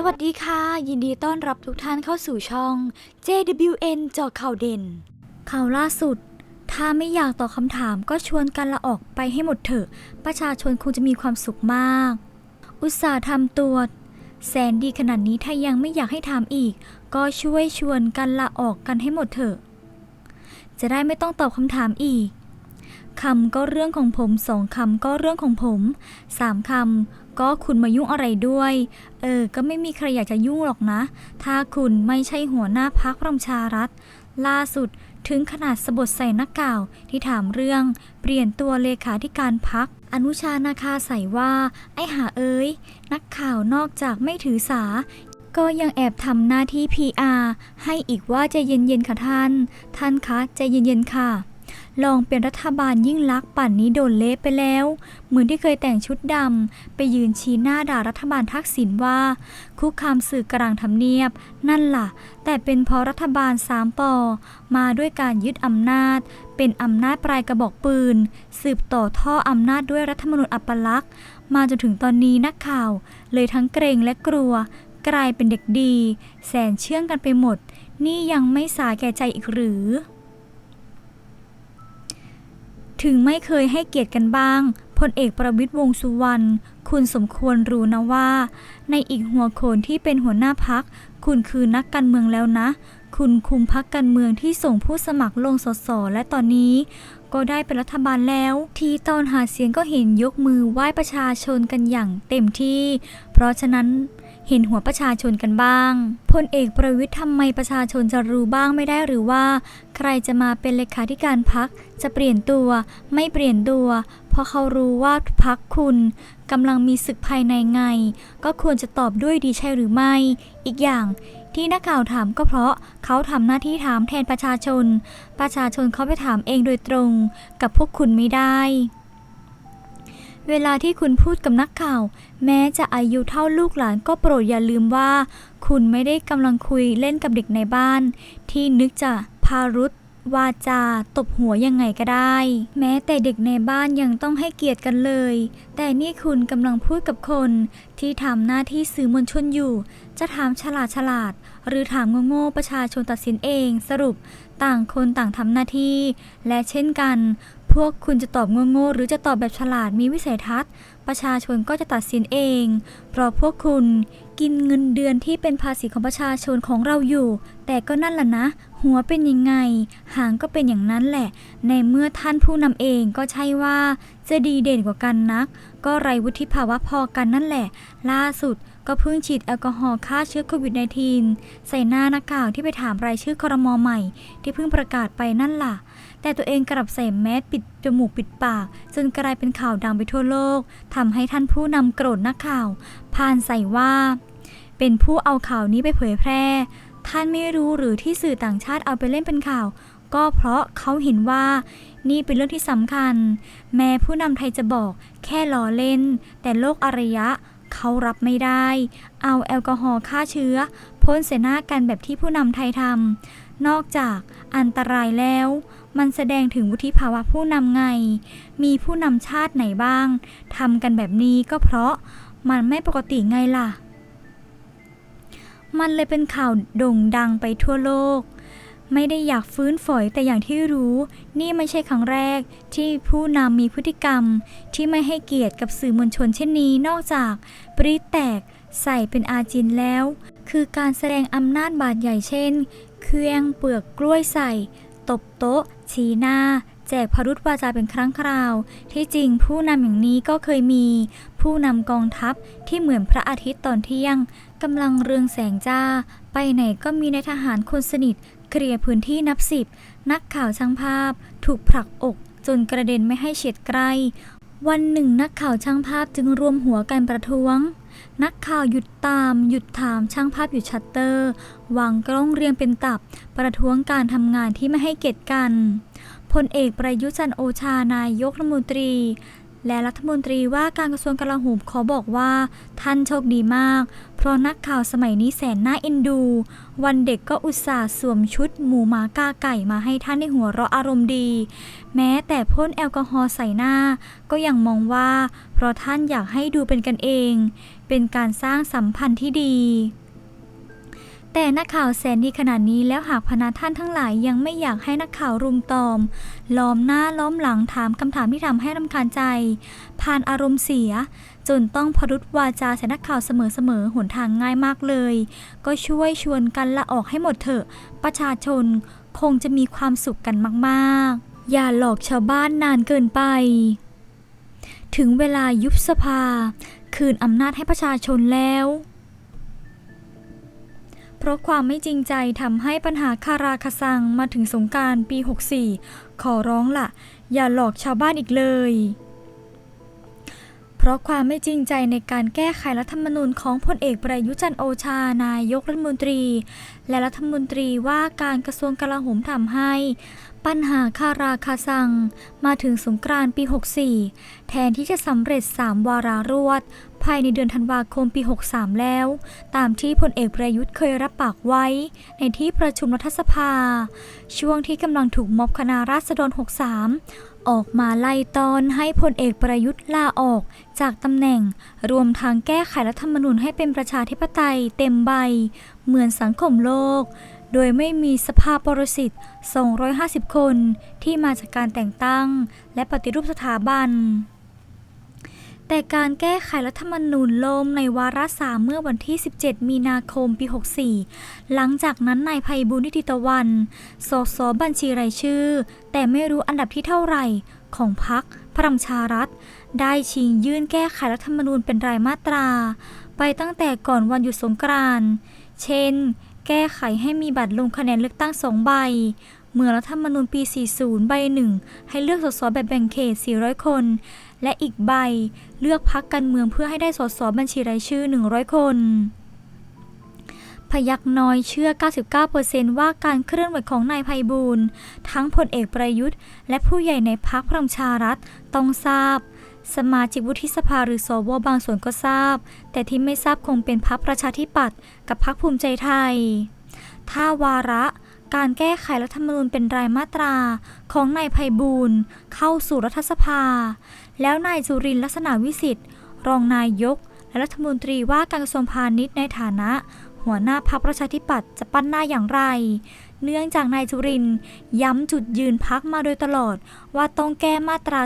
สวัสดีค่ะ ยินดีต้อนรับทุกท่านเข้าสู่ช่อง JWN เจาะข่าวเด่น ข่าวล่าสุด ถ้าไม่อยากตอบคำถามก็ชวนกันละออกไปให้หมดเถอะ ประชาชนคงจะมีความสุขมาก อุตส่าห์ทำตัว แสนดีขนาดนี้ถ้ายังไม่อยากให้ถามอีก ก็ช่วยชวนกันละออกกันให้หมดเถอะ จะได้ไม่ต้องตอบคำถามอีก คำก็เรื่องของผมสองคำก็เรื่องของผมสามคำก็คุณมายุ่งอะไรด้วย เออ ก็ไม่มีใครอยากจะยุ่งหรอกนะ ถ้าคุณไม่ใช่หัวหน้าพักประชารัฐ ล่าสุดถึงขนาดสะบดใส่นักข่าวที่ถามเรื่อง เปลี่ยนตัวเลขาธิการพัก อนุชานาคาใส่ว่า ไอ้หาเอ้ย นักข่าวนอกจากไม่ถือสาก็ยังแอบทำหน้าที่ PR ให้อีกว่าใจเย็นๆค่ะท่าน ท่านคะใจเย็นๆค่ะ ลองเป็นรัฐบาลยิ่งลักษณ์ป่านนี้โดนเละไปแล้ว เหมือนที่เคยแต่งชุดดำไปยืนชี้หน้าด่ารัฐบาลทักษิณว่า คุกคามสื่อกลางทำเนียบ นั่นล่ะ แต่เป็นเพราะรัฐบาลสามปอมาด้วยการยึดอำนาจ เป็นอำนาจปลายกระบอกปืน สืบต่อท่ออำนาจด้วยรัฐธรรมนูญอัปลักษณ์มาจนถึงตอนนี้นักข่าว เลยทั้งเกรงและกลัว กลายเป็นเด็กดี แสนเชื่องกันไปหมด นี่ยังไม่สาแก่ใจอีกหรือ ถึงไม่เคยให้เกียรติกันบ้างพลเอกประวิตยวงสุวรรณคุณสมควรรู้นะว่า ในอีกหัวโขนที่เป็นหัวหน้าพัก คุณคือนักการเมืองแล้วนะ คุณคุมพักการเมืองที่ส่งผู้สมัครลงสสและตอนนี้ ก็ได้เป็นรัฐบาลแล้ว ที่ตอนหาเสียงก็เห็นยกมือไหว้ประชาชนกันอย่างเต็มที่ เพราะฉะนั้น เห็นหัวประชาชนกันบ้าง พลเอกประวิทย์ทำไมประชาชนจะรู้บ้างไม่ได้หรือว่า ใครจะมาเป็นเลขาธิการพัก จะเปลี่ยนตัวไม่เปลี่ยนตัว เพราะเขารู้ว่าพักคุณกำลังมีศึกภายในไง ก็ควรจะตอบด้วยดีใช่หรือไม่ อีกอย่างที่นักข่าวถามก็เพราะเขาทำหน้าที่ถามแทนประชาชน ประชาชนเขาไปถามเองโดยตรง กับพวกคุณไม่ได้ เวลาที่คุณพูดกับนักข่าว แม้จะอายุเท่าลูกหลานก็โปรดอย่าลืมว่า คุณไม่ได้กำลังคุยเล่นกับเด็กในบ้าน ที่นึกจะพารุษวาจาตบหัวยังไงก็ได้ แม้แต่เด็กในบ้านยังต้องให้เกียรติกันเลย แต่นี่คุณกำลังพูดกับคน ที่ทำหน้าที่สื่อมวลชนอยู่ จะถามฉลาดฉลาด หรือถามโง่ๆประชาชนตัดสินเอง สรุปต่างคนต่างทำหน้าที่ และเช่นกัน วกคุณจะตอบโง่ๆหรือจะตอบแบบฉลาดมีวิสัยทัศน์ ประชาชนก็จะตัดสินเอง เพราะพวกคุณกินเงินเดือนที่เป็นภาษีของประชาชนของเราอยู่ แต่ก็นั่นแหละนะ หัวเป็นยังไง หางก็เป็นอย่างนั้นแหละ ในเมื่อท่านผู้นำเองก็ใช่ว่าจะดีเด่นกว่ากันนัก ก็ไรวุฒิภาวะพอกันนั่นแหละ ล่าสุดก็เพิ่งฉีดแอลกอฮอล์ฆ่าเชื้อโควิด -19 ใส่หน้านักข่าวที่ไปถามรายชื่อครมอใหม่ ที่เพิ่งประกาศไปนั่นล่ะ แต่ตัวเองกลับใส่แมสปิดจมูกปิดปาก จนกลายเป็นข่าวดังไปทั่วโลกทำให้ท่านผู้นำโกรธนักข่าวพานใส่ว่า เป็นผู้เอาข่าวนี้ไปเผยแพร่ ท่านไม่รู้หรือที่สื่อต่างชาติเอาไปเล่นเป็นข่าว ก็เพราะเขาเห็นว่านี่เป็นเรื่องที่สำคัญ แม้ผู้นำไทยจะบอกแค่ล้อเล่น แต่โลกอารยะเขารับไม่ได้ เอาแอลกอฮอล์ฆ่าเชื้อพ่นเสหน้ากันแบบที่ผู้นำไทยทำนอกจากอันตรายแล้ว มันแสดงถึงวุฒิภาวะผู้นำไง มีผู้นำชาติไหนบ้างทำกันแบบนี้ก็เพราะมันไม่ปกติไงล่ะ มันเลยเป็นข่าวโด่งดังไปทั่วโลก ไม่ได้อยากฟื้นฝอยแต่อย่างที่รู้ นี่ไม่ใช่ครั้งแรกที่ผู้นำมีพฤติกรรม ที่ไม่ให้เกียรติกับสื่อมวลชนเช่นนี้นอกจากปริแตกใส่เป็นอาจินแล้ว คือการแสดงอำนาจบาดใหญ่เช่น เครื่องเปลือกกล้วยใส่ ตบโต๊ะ ชี้หน้า แจกพรุษวาจาเป็นครั้งคราว ที่จริงผู้นำอย่างนี้ก็เคยมี ผู้นำกองทัพที่เหมือนพระอาทิตย์ตอนเที่ยงกำลังเรืองแสงจ้า ไปไหนก็มีนายทหารคนสนิท เคลียร์พื้นที่นับสิบ นักข่าวช่างภาพ ถูกผลักอก จนกระเด็นไม่ให้เฉียดใกล้ วันหนึ่งนักข่าวช่างภาพจึงรวมหัวกันประท้วง นักข่าวหยุดตาม หยุดถามช่างภาพหยุดชัตเตอร์วางกล้องเรียงเป็นตับ ประท้วงการทำงานที่ไม่ให้เกียรติกันพลเอกประยุจันโอชานายกรัฐมนตรี และรัฐมนตรีว่าการกระทรวงกลาโหมขอบอกว่า ท่านโชคดีมาก เพราะนักข่าวสมัยนี้แสนน่าเอ็นดู วันเด็กก็อุตส่าห์สวมชุดหมูหมากาไก่มาให้ท่านได้หัวเราะอารมณ์ดี แม้แต่พ่นแอลกอฮอล์ใส่หน้า ก็ยังมองว่า เพราะท่านอยากให้ดูเป็นกันเอง เป็นการสร้างสัมพันธ์ที่ดี แต่นักข่าวแสนดีขนาดนี้แล้วหากพนักท่านทั้งหลายยังไม่อยากให้นักข่าวรุมตอม ล้อมหน้าล้อมหลังถามคำถามที่ทำให้รำคาญใจ ผ่านอารมณ์เสีย จนต้องพรุษวาจาใส่นักข่าวเสมอๆหนทางง่ายมากเลย ก็ช่วยชวนกันละออกให้หมดเถอะ ประชาชนคงจะมีความสุขกันมากๆ อย่าหลอกชาวบ้านนานเกินไป ถึงเวลายุบสภา คืนอำนาจให้ประชาชนแล้ว เพราะความไม่จริงใจทำให้ปัญหาคาราคาซังมาถึงสงการปี 64 ขอร้องละ่ะ อย่าหลอกชาวบ้านอีกเลย เพราะความไม่จริงใจในการแก้ไขรัฐธรรมนูญของพลเอกประยุจันโอชานายกรัฐมนตรี และรัฐมนตรีว่าการกระทรวงกลาโหมทำให้ ปัญหาคาราคาซัง มาถึงสงกรานต์ปี 64 แทนที่จะสำเร็จ 3 วาระรวด ภายในเดือนธันวาคมปี 63 แล้ว ตามที่พลเอกประยุทธ์เคยรับปากไว้ ในที่ประชุมรัฐสภา ช่วงที่กำลังถูกม็อบคณะราษฎร 63 ออกมาไล่ตอนให้พลเอกประยุทธ์ลาออกจากตำแหน่ง รวมทางแก้ไขรัฐธรรมนูญให้เป็นประชาธิปไตยเต็มใบ เหมือนสังคมโลก โดยไม่มีสภาปรสิต 250 คนที่มาจากการแต่งตั้ง และปฏิรูปสถาบัน แต่การแก้ไขรัฐธรรมนูญล่มในวาระสามเมื่อวันที่ 17 มีนาคม ปี 64 หลังจากนั้นนายภัยบุญนิติตะวัน สสบัญชีรายชื่อ แต่ไม่รู้อันดับที่เท่าไหร่ของพรรคพลังชารัฐ ได้ชิงยื่นแก้ไขรัฐธรรมนูญเป็นรายมาตรา ไปตั้งแต่ก่อนวันหยุดสงกรานต์ เช่น แก้ไขให้มีบัตรลงคะแนนเลือกตั้งสองใบ เมื่อรัฐธรรมนูญปี 40 ใบหนึ่งให้เลือกสสแบบแบ่งเขต 400 คน และอีกใบเลือกพักการเมืองเพื่อให้ได้สสบัญชีรายชื่อ 100 คน พยักน้อยเชื่อ 99%ว่าการเคลื่อนไหวของนายภัยบูลทั้งพลเอกประยุทธ์ และผู้ใหญ่ในพักพลังชารัฐต้องทราบ สมาชิกวุฒิสภาหรือสวบางส่วนก็ทราบ แต่ที่ไม่ทราบคงเป็นพักประชาธิปัตย์กับพักภูมิใจไทย ถ้าวาระการแก้ไขรัฐธรรมนูญเป็นรายมาตราของนายภัยบูลเข้าสู่รัฐสภา แล้วนายจุรินลักษณะวิสิทธิ์ รองนายยก และรัฐมนตรีว่าการกระทรวงพาณิชย์ในฐานะ หัวหน้าพรรคประชาธิปัตย์จะปั้นหน้าอย่างไร เนื่องจากนายจุรินย้ำจุดยืนพักมาโดยตลอด ว่าต้องแก้มาตรา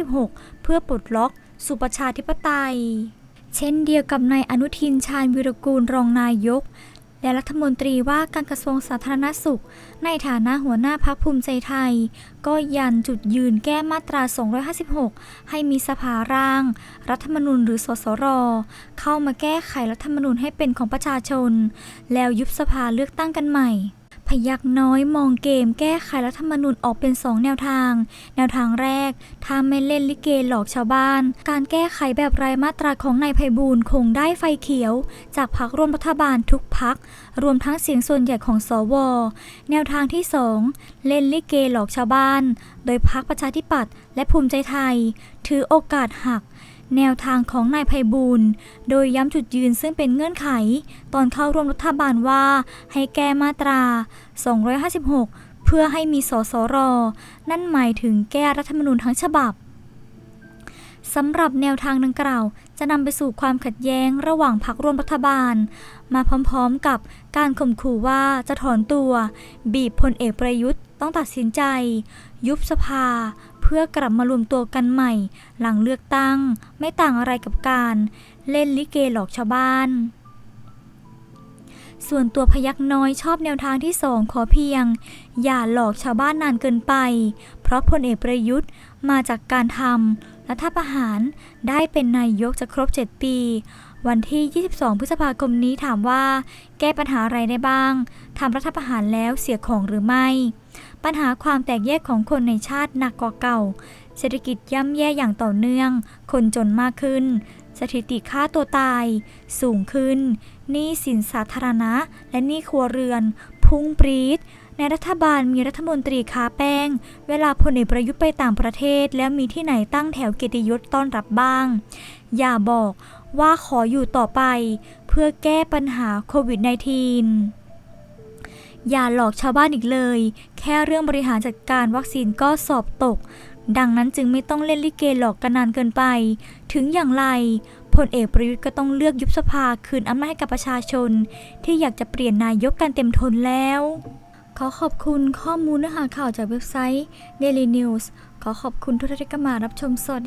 256 เพื่อปลดล็อกสุประชาธิปไตย เช่นเดียวกับนายอนุทินชาญวิรกูลรองนายก และรัฐมนตรีว่าการกระทรวงสาธารณสุข ในฐานะหัวหน้าพักภูมิใจไทย ก็ยันจุดยืนแก้มาตรา 256 ให้มีสภาร่าง รัฐธรรมนูญหรือสสร เข้ามาแก้ไขรัฐธรรมนูญให้เป็นของประชาชน แล้วยุบสภาเลือกตั้งกันใหม่ พยักน้อยมองเกมแก้ไขรัฐธรรมนูญออกเป็น 2 แนวทาง แนวทางแรก ถ้าไม่เล่นลิเกหลอกชาวบ้าน การแก้ไขแบบรายมาตราของนายไพบูลคงได้ไฟเขียว จากพักร่วมรัฐบาลทุกพักรวมทั้งเสียงส่วนใหญ่ของสว แนวทางที่ 2 เล่นลิเกหลอกชาวบ้าน โดยพักประชาธิปัตย์และภูมิใจไทย ถือโอกาสหัก แนวทางของนายไพบูลโดยย้ำจุดยืนซึ่งเป็นเงื่อนไข ตอนเข้าร่วมรัฐบาลว่าให้แก้มาตรา 256 เพื่อให้มีสสร นั่นหมายถึงแก้รัฐธรรมนูญทั้งฉบับสำหรับแนวทางดังกล่าว จะนำไปสู่ความขัดแย้งระหว่างพรรคร่วมรัฐบาล มาพร้อมๆกับการข่มขู่ว่าจะถอนตัว บีบพลเอกประยุทธ์ต้องตัดสินใจ ยุบสภา เพื่อกลับมารวมตัวกันใหม่ หลังเลือกตั้ง ไม่ต่างอะไรกับการ เล่นลิเกหลอกชาวบ้าน ส่วนตัวพยักน้อยชอบแนวทางที่สองขอเพียง อย่าหลอกชาวบ้านนานเกินไป เพราะพลเอกประยุทธ์มาจากการทำรัฐประหารได้เป็นนายกจะครบ 7 ปี วันที่ 22 พฤษภาคมนี้ถามว่า แก้ปัญหาอะไรได้บ้างทำรัฐประหารแล้วเสียของหรือไม่ ปัญหาความแตกแยกของคนในชาติหนักกว่าเก่า เศรษฐกิจย่ำแย่อย่างต่อเนื่อง คนจนมากขึ้น สถิติค่าตัวตาย สูงขึ้น หนี้สินสาธารณะ และหนี้ครัวเรือน พุ่งปรีดในรัฐบาลมีรัฐมนตรีค้าแป้ง เวลาพลเอกประยุทธ์ไปต่างประเทศ แล้วมีที่ไหนตั้งแถวเกียรติยศต้อนรับบ้าง อย่าบอกว่าขออยู่ต่อไป เพื่อแก้ปัญหาโควิด -19 อย่าหลอกชาวบ้านอีกเลย แค่เรื่องบริหารจัดการวัคซีนก็สอบตก ดังนั้นจึงไม่ต้องเล่นลิเกหลอกกันนานเกินไป ถึงอย่างไรพลเอกประยุทธ์ก็ต้องเลือกยุบสภาคืนอำนาจให้กับประชาชน ที่อยากจะเปลี่ยนนายกกันเต็มทนแล้ว ขอขอบคุณข้อมูลเนื้อหาข่าวจากเว็บไซต์ Daily News ขอขอบคุณทุกท่านที่เข้ามารับชมสวัสดี